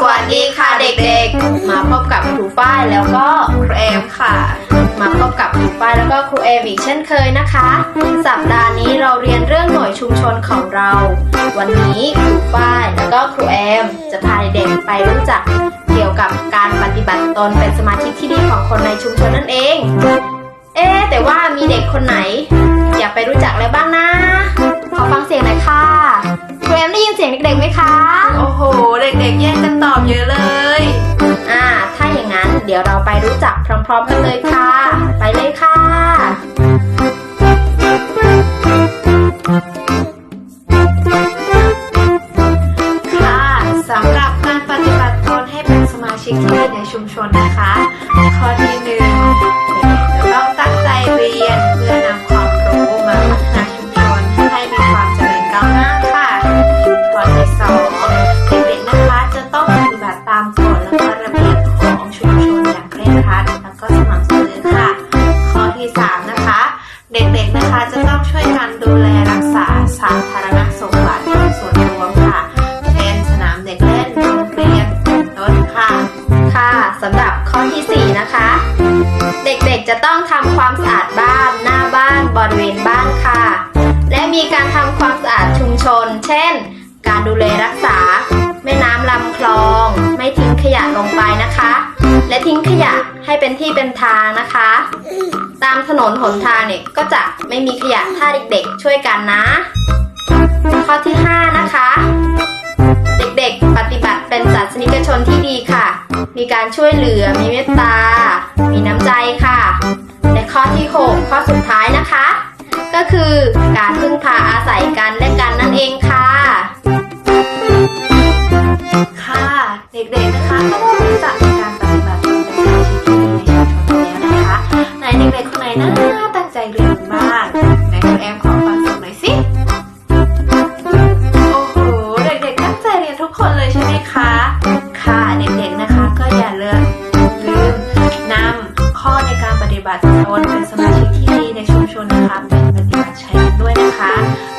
สวัสดีค่ะเด็กๆ มาพบกับครูฝ้ายแล้วก็ครูเอมค่ะ มาพบกับครูฝ้ายแล้วก็ครูเอมอีกเช่นเคยนะคะ สัปดาห์นี้เราเรียนเรื่องหน่วยชุมชนของเรา วันนี้ครูฝ้ายแล้วก็ครูเอมจะพาเด็กไปรู้จักเกี่ยวกับการปฏิบัติตนเป็นสมาชิกที่ดีของคนในชุมชนนั่นเอง เอ๊แต่ว่ามีเด็กคนไหน อยากไปรู้จักแล้วบ้างนะ ด็กๆแย่งกันตอบเยอะเลย อ่า ถ้าอย่างนั้นเดี๋ยวเราไปรู้จักพร้อม ๆ กันเลยค่ะ ไปเลยค่ะ ค่ะสำหรับการปฏิบัติตนให้เป็นสมาชิกที่ดีในชุมชนนะคะ ข้อที่หนึ่งาสาธารณสมบัติส่วนรวมค่ะเช่นสนามเด็กเล่นโรงเรียนเป็นต้นค่ะค่ะสำหรับข้อที่ 4 นะคะ เด็กๆจะต้องทำความสะอาดบ้าน หน้าบ้านบริเวณบ้านค่ะ และมีการทำความสะอาดชุมชน เช่น การดูแลรักษา แม่น้ำลำคลอง ไม่ทิ้งขยะลงไปนะคะ และทิ้งขยะให้เป็นที่เป็นทางนะคะ ตามถนนหนทางเนี่ยก็จะไม่มีขยะถ้าเด็กๆ ช่วยกันนะ ข้อที่ 5 นะคะ เด็กๆ ปฏิบัติเป็นศาสนิกชนที่ดีค่ะ มีการช่วยเหลือมีเมตตา มีน้ำใจค่ะและข้อที่ 6 ข้อสุดท้ายนะคะ ก็คือการพึ่งพาอาศัยกันและกันนั่นเองค่ะ ค่ะ เด็กๆนะคะก็ได้รู้จัก นไหนนะ ตั้งใจเรียนมากไหนคุณแอมขอฟังเสียงหน่อยสิ โอ้โห เด็กๆตั้งใจเรียนทุกคนเลยใช่ไหมคะ ค่ะเด็กๆนะคะ ก็อย่าลืมลืมนำข้อในการปฏิบัติตนเป็นสมาชิกที่ดีในชุมชนนะคะเป็นปฏิบัติใช้ด้วยนะคะ